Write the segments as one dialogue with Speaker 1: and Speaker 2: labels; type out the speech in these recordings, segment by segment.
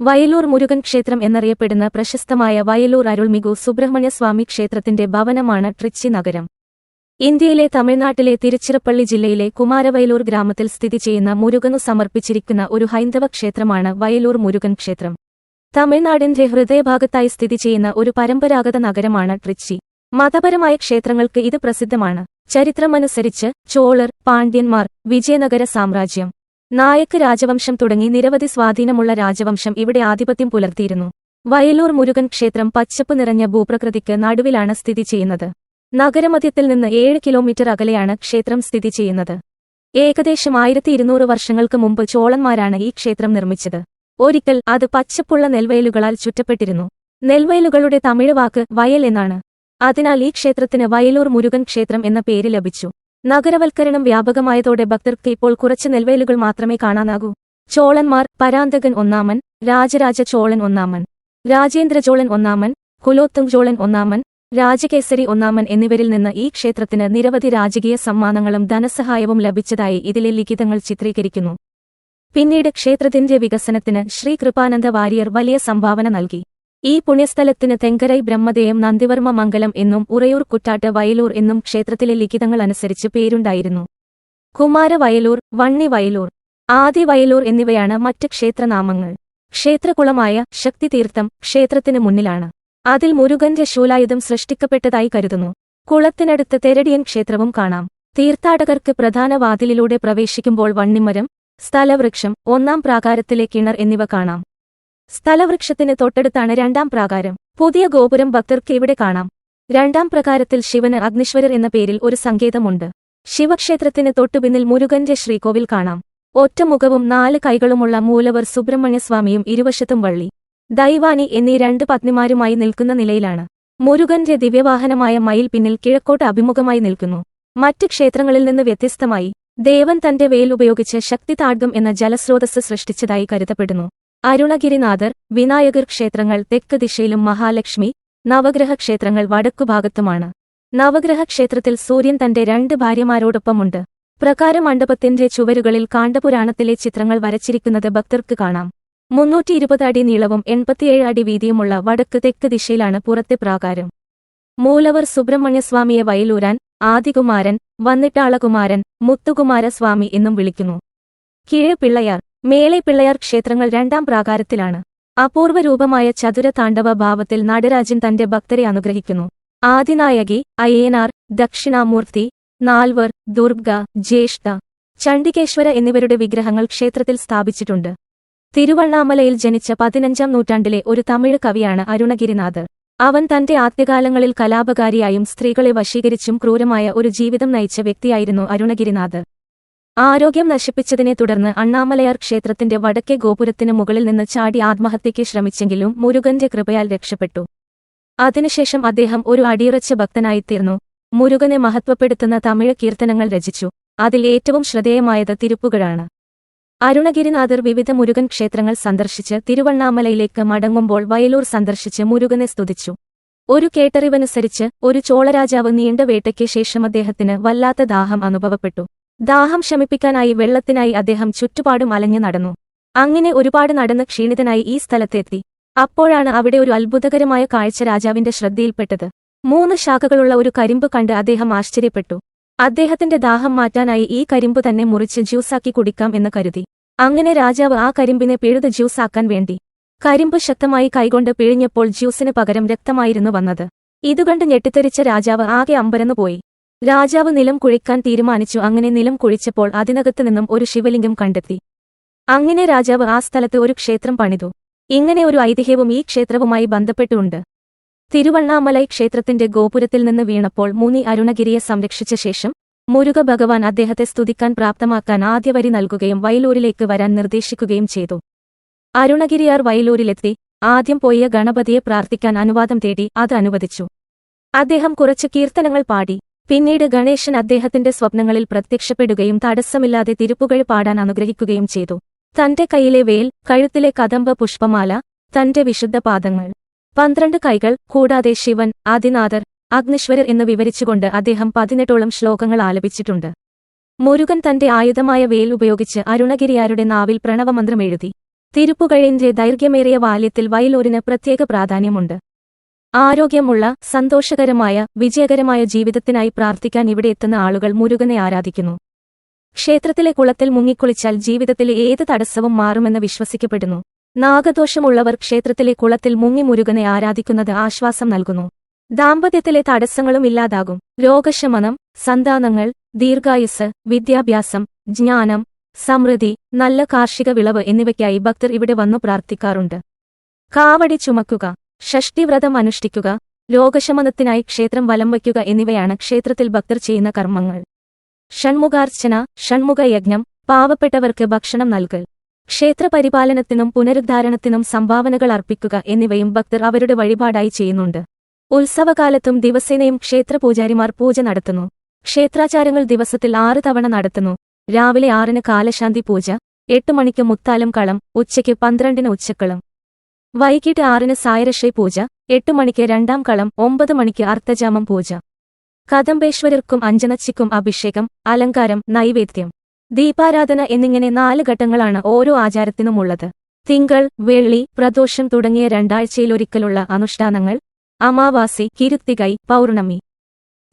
Speaker 1: വയലൂർ മുരുകൻ ക്ഷേത്രം എന്നറിയപ്പെടുന്ന പ്രശസ്തമായ വയലൂർ അരുൾമികു സുബ്രഹ്മണ്യസ്വാമി ക്ഷേത്രത്തിന്റെ ഭവനമാണ് ട്രിച്ചി നഗരം. ഇന്ത്യയിലെ തമിഴ്നാട്ടിലെ തിരുച്ചിറപ്പള്ളി ജില്ലയിലെ കുമാരവയലൂർ ഗ്രാമത്തിൽ സ്ഥിതി ചെയ്യുന്ന മുരുകനു സമർപ്പിച്ചിരിക്കുന്ന ഒരു ഹൈന്ദവ ക്ഷേത്രമാണ് വയലൂർ മുരുകൻ ക്ഷേത്രം. തമിഴ്നാടിന്റെ ഹൃദയഭാഗത്തായി സ്ഥിതി ചെയ്യുന്ന ഒരു പരമ്പരാഗത നഗരമാണ് ട്രിച്ചി. മതപരമായ ക്ഷേത്രങ്ങൾക്ക് ഇത് പ്രസിദ്ധമാണ്. ചരിത്രമനുസരിച്ച് ചോളർ പാണ്ഡ്യന്മാർ വിജയനഗര സാമ്രാജ്യം. നായക്ക് രാജവംശം തുടങ്ങി നിരവധി സ്വാധീനമുള്ള രാജവംശം ഇവിടെ ആധിപത്യം പുലർത്തിയിരുന്നു. വയലൂർ മുരുകൻ ക്ഷേത്രം പച്ചപ്പ് നിറഞ്ഞ ഭൂപ്രകൃതിക്ക് നടുവിലാണ് സ്ഥിതി ചെയ്യുന്നത്. നഗരമധ്യത്തിൽ നിന്ന് ഏഴ് കിലോമീറ്റർ അകലെയാണ് ക്ഷേത്രം സ്ഥിതി ചെയ്യുന്നത്. ഏകദേശം ആയിരത്തി ഇരുന്നൂറ് വർഷങ്ങൾക്ക് മുമ്പ് ചോളന്മാരാണ് ഈ ക്ഷേത്രം നിർമ്മിച്ചത്. ഒരിക്കൽ അത് പച്ചപ്പുള്ള നെൽവയലുകളാൽ ചുറ്റപ്പെട്ടിരുന്നു. നെൽവയലുകളുടെ തമിഴ് വാക്ക് വയൽ എന്നാണ്. അതിനാൽ ഈ ക്ഷേത്രത്തിന് വയലൂർ മുരുകൻ ക്ഷേത്രം എന്ന പേര് ലഭിച്ചു. നഗരവൽക്കരണം വ്യാപകമായതോടെ ഭക്തർക്ക് ഇപ്പോൾ കുറച്ച് നെൽവയലുകൾ മാത്രമേ കാണാനാകൂ. ചോളന്മാർ പരാന്തകൻ ഒന്നാമൻ രാജരാജ ചോളൻ ഒന്നാമൻ രാജേന്ദ്ര ചോളൻ ഒന്നാമൻ കുലോത്തും ചോളൻ ഒന്നാമൻ രാജകേസരി ഒന്നാമൻ എന്നിവരിൽ നിന്ന് ഈ ക്ഷേത്രത്തിന് നിരവധി രാജകീയ സമ്മാനങ്ങളും ധനസഹായവും ലഭിച്ചതായി ഇതിലെ ലിഖിതങ്ങൾ ചിത്രീകരിക്കുന്നു. പിന്നീട് ക്ഷേത്രത്തിന്റെ വികസനത്തിന് ശ്രീ കൃപാനന്ദ വാര്യർ വലിയ സംഭാവന നൽകി. ഈ പുണ്യസ്ഥലത്തിന് തെങ്കരൈ ബ്രഹ്മദേയം നന്ദിവർമ്മ മംഗലം എന്നും ഉറയൂർ കുറ്റാട്ട് വയലൂർ എന്നും ക്ഷേത്രത്തിലെ ലിഖിതങ്ങൾ അനുസരിച്ച് പേരുണ്ടായിരുന്നു. കുമാര വയലൂർ വണ്ണി വയലൂർ ആദി വയലൂർ എന്നിവയാണ് മറ്റ് ക്ഷേത്രനാമങ്ങൾ. ക്ഷേത്രകുളമായ ശക്തിതീർത്ഥം ക്ഷേത്രത്തിന് മുന്നിലാണ്. അതിൽ മുരുകന്റെ ശൂലായുധം സൃഷ്ടിക്കപ്പെട്ടതായി കരുതുന്നു. കുളത്തിനടുത്ത് തെരടിയൻ ക്ഷേത്രവും കാണാം. തീർത്ഥാടകർക്ക് പ്രധാന വാതിലിലൂടെ പ്രവേശിക്കുമ്പോൾ വണ്ണിമരം സ്ഥലവൃക്ഷം ഒന്നാം പ്രാകാരത്തിലെ കിണർ എന്നിവ കാണാം. സ്ഥലവൃക്ഷത്തിന് തൊട്ടടുത്താണ് രണ്ടാം പ്രാകാരം. പുതിയ ഗോപുരം ഭക്തർക്ക് ഇവിടെ കാണാം. രണ്ടാം പ്രകാരത്തിൽ ശിവന് അഗ്നിശ്വരർ എന്ന പേരിൽ ഒരു സങ്കേതമുണ്ട്. ശിവക്ഷേത്രത്തിന് തൊട്ടുപിന്നിൽ മുരുകന്റെ ശ്രീകോവിൽ കാണാം. ഒറ്റമുഖവും നാല് കൈകളുമുള്ള മൂലവർ സുബ്രഹ്മണ്യസ്വാമിയും ഇരുവശത്തും വള്ളി. ദൈവാനി എന്നീ രണ്ട് പത്നിമാരുമായി നിൽക്കുന്ന നിലയിലാണ്. മുരുകന്റെ ദിവ്യവാഹനമായ മയിൽ പിന്നിൽ കിഴക്കോട്ട് അഭിമുഖമായി നിൽക്കുന്നു. മറ്റ് ക്ഷേത്രങ്ങളിൽ നിന്ന് വ്യത്യസ്തമായി ദേവൻ തന്റെ വേൽ ഉപയോഗിച്ച് ശക്തി താഡ്ഗം എന്ന ജലസ്രോതസ് സൃഷ്ടിച്ചതായി കരുതപ്പെടുന്നു. അരുണഗിരിനാഥർ വിനായകർ ക്ഷേത്രങ്ങൾ തെക്ക് ദിശയിലും മഹാലക്ഷ്മി നവഗ്രഹ ക്ഷേത്രങ്ങൾ വടക്കുഭാഗത്തുമാണ്. നവഗ്രഹ ക്ഷേത്രത്തിൽ സൂര്യൻ തന്റെ രണ്ട് ഭാര്യമാരോടൊപ്പമുണ്ട്. പ്രകാര മണ്ഡപത്തിന്റെ ചുവരുകളിൽ കാണ്ഡപുരാണത്തിലെ ചിത്രങ്ങൾ വരച്ചിരിക്കുന്നത് ഭക്തർക്ക് കാണാം. മുന്നൂറ്റി ഇരുപത് അടി നീളവും എൺപത്തിയേഴ് അടി വീതിയുമുള്ള വടക്ക് തെക്ക് ദിശയിലാണ് പുറത്തെ പ്രാകാരം. മൂലവർ സുബ്രഹ്മണ്യസ്വാമിയെ വയലൂരാൻ ആദികുമാരൻ വന്നിട്ടാളകുമാരൻ മുത്തുകുമാരസ്വാമി എന്നും വിളിക്കുന്നു. കിഴ പിള്ളയാർ. മേളെ പിള്ളയാർ ക്ഷേത്രങ്ങൾ രണ്ടാം പ്രാകാരത്തിലാണ്. അപൂർവരൂപമായ ചതുര താണ്ഡവ ഭാവത്തിൽ നടരാജൻ തന്റെ ഭക്തരെ അനുഗ്രഹിക്കുന്നു. ആദിനായകി അയ്യനാർ ദക്ഷിണാമൂർത്തി നാൽവർ ദുർഗ ജ്യേഷ്ഠ ചണ്ഡികേശ്വര എന്നിവരുടെ വിഗ്രഹങ്ങൾ ക്ഷേത്രത്തിൽ സ്ഥാപിച്ചിട്ടുണ്ട്. തിരുവണ്ണാമലയിൽ ജനിച്ച പതിനഞ്ചാം നൂറ്റാണ്ടിലെ ഒരു തമിഴ് കവിയാണ് അരുണഗിരിനാഥ്. അവൻ തന്റെ ആദ്യകാലങ്ങളിൽ കലാപകാരിയായും സ്ത്രീകളെ വശീകരിച്ചും ക്രൂരമായ ഒരു ജീവിതം നയിച്ച വ്യക്തിയായിരുന്നു അരുണഗിരിനാഥ്. ആരോഗ്യം നശിപ്പിച്ചതിനെ തുടർന്ന് അണ്ണാമലയാർ ക്ഷേത്രത്തിന്റെ വടക്കേ ഗോപുരത്തിന് മുകളിൽ നിന്ന് ചാടി ആത്മഹത്യയ്ക്ക് ശ്രമിച്ചെങ്കിലും മുരുകന്റെ കൃപയാൽ രക്ഷപ്പെട്ടു. അതിനുശേഷം അദ്ദേഹം ഒരു അടിയുറച്ച ഭക്തനായിത്തീർന്നു. മുരുകനെ മഹത്വപ്പെടുത്തുന്ന തമിഴ് കീർത്തനങ്ങൾ രചിച്ചു. അതിൽ ഏറ്റവും ശ്രദ്ധേയമായത് തിരുപ്പുകളാണ് അരുണഗിരിനാഥർ വിവിധ മുരുകൻ ക്ഷേത്രങ്ങൾ സന്ദർശിച്ച് തിരുവണ്ണാമലയിലേക്ക് മടങ്ങുമ്പോൾ വയലൂർ സന്ദർശിച്ച് മുരുകനെ സ്തുതിച്ചു. ഒരു കേട്ടറിവനുസരിച്ച് ഒരു ചോളരാജാവ് നീണ്ട വേട്ടയ്ക്ക് ശേഷം അദ്ദേഹത്തിന് വല്ലാത്ത ദാഹം അനുഭവപ്പെട്ടു. ദാഹം ശമിപ്പിക്കാനായി വെള്ളത്തിനായി അദ്ദേഹം ചുറ്റുപാടും അലഞ്ഞു നടന്നു. അങ്ങനെ ഒരുപാട് നടന്ന് ക്ഷീണിതനായി ഈ സ്ഥലത്തെത്തി. അപ്പോഴാണ് അവിടെ ഒരു അത്ഭുതകരമായ കാഴ്ച രാജാവിന്റെ ശ്രദ്ധയിൽപ്പെട്ടത്. മൂന്ന് ശാഖകളുള്ള ഒരു കരിമ്പ് കണ്ട് അദ്ദേഹം ആശ്ചര്യപ്പെട്ടു. അദ്ദേഹത്തിന്റെ ദാഹം മാറ്റാനായി ഈ കരിമ്പ് തന്നെ മുറിച്ച് ജ്യൂസാക്കി കുടിക്കാം എന്ന് കരുതി. അങ്ങനെ രാജാവ് ആ കരിമ്പിനെ പിഴുത് ജ്യൂസാക്കാൻ വേണ്ടി. കരിമ്പ് ശക്തമായി കൈകൊണ്ട് പിഴിഞ്ഞപ്പോൾ ജ്യൂസിന് പകരം രക്തമായിരുന്നു വന്നത്. ഇതുകണ്ട് ഞെട്ടിത്തെറിച്ച രാജാവ് ആകെ അമ്പരന്നുപോയി. രാജാവ് നിലം കുഴിക്കാൻ തീരുമാനിച്ചു. അങ്ങനെ നിലം കുഴിച്ചപ്പോൾ അതിനകത്തു നിന്നും ഒരു ശിവലിംഗം കണ്ടെത്തി. അങ്ങനെ രാജാവ് ആ സ്ഥലത്ത് ഒരു ക്ഷേത്രം പണിതു. ഇങ്ങനെ ഒരു ഐതിഹ്യവും ഈ ക്ഷേത്രവുമായി ബന്ധപ്പെട്ടുണ്ട്. തിരുവണ്ണാമലൈ ക്ഷേത്രത്തിന്റെ ഗോപുരത്തിൽ നിന്ന് വീണപ്പോൾ മുനി അരുണഗിരിയെ സംരക്ഷിച്ച ശേഷം മുരുക ഭഗവാൻ അദ്ദേഹത്തെ സ്തുതിക്കാൻ പ്രാപ്തമാക്കാൻ ആദ്യവരി നൽകുകയും വയലൂരിലേക്ക് വരാൻ നിർദ്ദേശിക്കുകയും ചെയ്തു. അരുണഗിരിയാർ വയലൂരിലെത്തി. ആദ്യം പോയ ഗണപതിയെ പ്രാർത്ഥിക്കാൻ അനുവാദം തേടി അത് അനുവദിച്ചു. അദ്ദേഹം കുറച്ച് കീർത്തനങ്ങൾ പാടി. പിന്നീട് ഗണേശൻ അദ്ദേഹത്തിന്റെ സ്വപ്നങ്ങളിൽ പ്രത്യക്ഷപ്പെടുകയും തടസ്സമില്ലാതെ തിരുപ്പുകൾ പാടാൻ അനുഗ്രഹിക്കുകയും ചെയ്തു. തന്റെ കൈയിലെ വേൽ കഴുത്തിലെ കദംബ പുഷ്പമാല തന്റെ വിശുദ്ധ പാദങ്ങൾ. പന്ത്രണ്ട് കൈകൾ കൂടാതെ ശിവൻ ആദിനാഥർ അഗ്നിശ്വരർ എന്ന് വിവരിച്ചുകൊണ്ട് അദ്ദേഹം പതിനെട്ടോളം ശ്ലോകങ്ങൾ ആലപിച്ചിട്ടുണ്ട്. മുരുകൻ തന്റെ ആയുധമായ വേൽ ഉപയോഗിച്ച് അരുണഗിരിയാരുടെ നാവിൽ പ്രണവമന്ത്രം എഴുതി. തിരുപ്പുകഴിന്റെ ദൈർഘ്യമേറിയ വാല്യത്തിൽ വയലൂരിന് പ്രത്യേക പ്രാധാന്യമുണ്ട്. ആരോഗ്യമുള്ള സന്തോഷകരമായ വിജയകരമായ ജീവിതത്തിനായി പ്രാർത്ഥിക്കാൻ ഇവിടെ എത്തുന്ന ആളുകൾ മുരുകനെ ആരാധിക്കുന്നു. ക്ഷേത്രത്തിലെ കുളത്തിൽ മുങ്ങിക്കുളിച്ചാൽ ജീവിതത്തിലെ ഏത് തടസ്സവും മാറുമെന്ന് വിശ്വസിക്കപ്പെടുന്നു. നാഗദോഷമുള്ളവർ ക്ഷേത്രത്തിലെ കുളത്തിൽ മുങ്ങി മുരുകനെ ആരാധിക്കുന്നത് ആശ്വാസം നൽകുന്നു. ദാമ്പത്യത്തിലെ തടസ്സങ്ങളും ഇല്ലാതാകും. രോഗശമനം സന്താനങ്ങൾ ദീർഘായുസ് വിദ്യാഭ്യാസം ജ്ഞാനം സമൃദ്ധി നല്ല കാർഷിക വിളവ് എന്നിവയ്ക്കായി ഭക്തർ ഇവിടെ വന്നു പ്രാർത്ഥിക്കാറുണ്ട്. കാവടി ചുമക്കുക. ഷഷ്ടിവ്രതം അനുഷ്ഠിക്കുക ലോകശമനത്തിനായി ക്ഷേത്രം വലം വയ്ക്കുക എന്നിവയാണ് ക്ഷേത്രത്തിൽ ഭക്തർ ചെയ്യുന്ന കർമ്മങ്ങൾ. ഷൺമുഖാർച്ചന ഷൺമുഖയജ്ഞം പാവപ്പെട്ടവർക്ക് ഭക്ഷണം നൽകൽ ക്ഷേത്രപരിപാലനത്തിനും പുനരുദ്ധാരണത്തിനും സംഭാവനകൾ അർപ്പിക്കുക എന്നിവയും ഭക്തർ അവരുടെ വഴിപാടായി ചെയ്യുന്നുണ്ട്. ഉത്സവകാലത്തും ദിവസേനയും ക്ഷേത്രപൂജാരിമാർ പൂജ നടത്തുന്നു. ക്ഷേത്രാചാരങ്ങൾ ദിവസത്തിൽ ആറ് തവണ നടത്തുന്നു. രാവിലെ ആറിന് കാലശാന്തി പൂജ എട്ട് മണിക്ക് മുത്താലം കളം ഉച്ചയ്ക്ക് പന്ത്രണ്ടിന് ഉച്ചക്കളം. വൈകിട്ട് ആറിന് സായരശൈ പൂജ എട്ട് മണിക്ക് രണ്ടാം കളം ഒമ്പത് മണിക്ക് അർത്ഥജാമം പൂജ. കദംബേശ്വരർക്കും അഞ്ജനച്ചിക്കും അഭിഷേകം അലങ്കാരം നൈവേദ്യം. ദീപാരാധന എന്നിങ്ങനെ നാല് ഘട്ടങ്ങളാണ് ഓരോ ആചാരത്തിനുമുള്ളത്. തിങ്കൾ വെള്ളി പ്രദോഷം തുടങ്ങിയ രണ്ടാഴ്ചയിലൊരിക്കലുള്ള അനുഷ്ഠാനങ്ങൾ. അമാവാസി കിരുത്തികൈ പൗർണമി.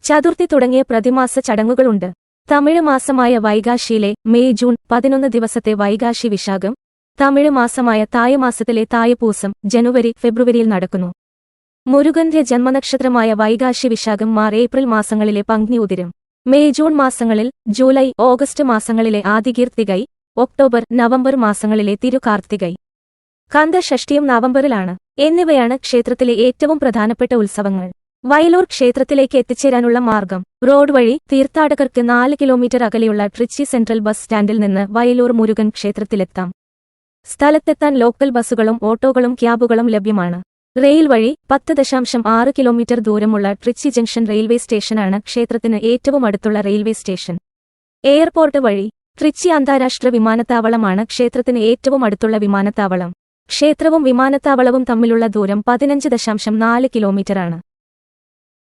Speaker 1: ചതുർത്ഥി തുടങ്ങിയ പ്രതിമാസ ചടങ്ങുകളുണ്ട്. തമിഴ് മാസമായ വൈകാശിയിലെ മെയ് ജൂൺ പതിനൊന്ന് ദിവസത്തെ വൈകാശി വിശാഖം. തമിഴ് മാസമായ തായമാസത്തിലെ തായപൂസം ജനുവരി ഫെബ്രുവരിയിൽ നടക്കുന്നു. മുരുകന്റെ ജന്മനക്ഷത്രമായ വൈകാശി വിശാഖം മാർ ഏപ്രിൽ മാസങ്ങളിലെ പങ്ക്നി ഉതിരം. മെയ് ജൂൺ മാസങ്ങളിൽ ജൂലൈ ഓഗസ്റ്റ് മാസങ്ങളിലെ ആദികീർത്തികൈ ഒക്ടോബർ നവംബർ മാസങ്ങളിലെ തിരുകാർത്തികൈ. കന്ദഷഷ്ടിയും നവംബറിലാണ്. എന്നിവയാണ് ക്ഷേത്രത്തിലെ ഏറ്റവും പ്രധാനപ്പെട്ട ഉത്സവങ്ങൾ. വയലൂർ ക്ഷേത്രത്തിലേക്ക് എത്തിച്ചേരാനുള്ള മാർഗം. റോഡ് വഴി തീർത്ഥാടകർക്ക് നാല് കിലോമീറ്റർ അകലെയുള്ള ട്രിച്ചി സെൻട്രൽ ബസ് സ്റ്റാൻഡിൽ നിന്ന് വയലൂർ മുരുകൻ ക്ഷേത്രത്തിലെത്താം. സ്ഥലത്തെത്താൻ ലോക്കൽ ബസ്സുകളും ഓട്ടോകളും ക്യാബുകളും ലഭ്യമാണ്. റെയിൽ വഴി പത്ത് ദശാംശം ആറ് കിലോമീറ്റർ ദൂരമുള്ള ട്രിച്ചി ജംഗ്ഷൻ റെയിൽവേ സ്റ്റേഷനാണ് ക്ഷേത്രത്തിന് ഏറ്റവും അടുത്തുള്ള റെയിൽവേ സ്റ്റേഷൻ. എയർപോർട്ട് വഴി ട്രിച്ചി അന്താരാഷ്ട്ര വിമാനത്താവളമാണ് ക്ഷേത്രത്തിന് ഏറ്റവും അടുത്തുള്ള വിമാനത്താവളം. ക്ഷേത്രവും വിമാനത്താവളവും തമ്മിലുള്ള ദൂരം പതിനഞ്ച് ദശാംശം നാല് കിലോമീറ്ററാണ്.